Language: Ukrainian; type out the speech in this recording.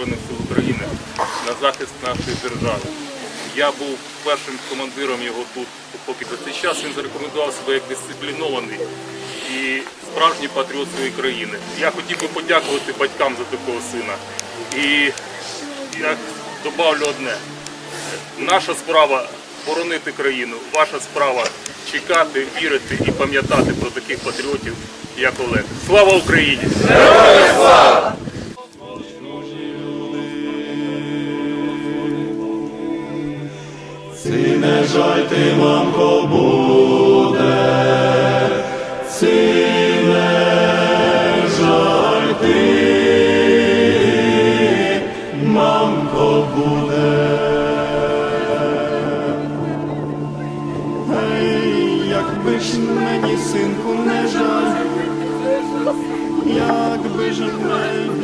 Збройних сил України на захист нашої держави. Я був першим командиром його тут. Поки за цей час він зарекомендував себе як дисциплінований і справжній патріот своєї країни. Я хотів би подякувати батькам за такого сина. І я добавлю одне. Наша справа боронити країну, ваша справа чекати, вірити і пам'ятати про таких патріотів, як Олег. Слава Україні! Ці не жаль ти, мамко, буде, ці не жаль ти, мамко, буде. Ей, якби ж мені, синку, не жаль, якби ж мені.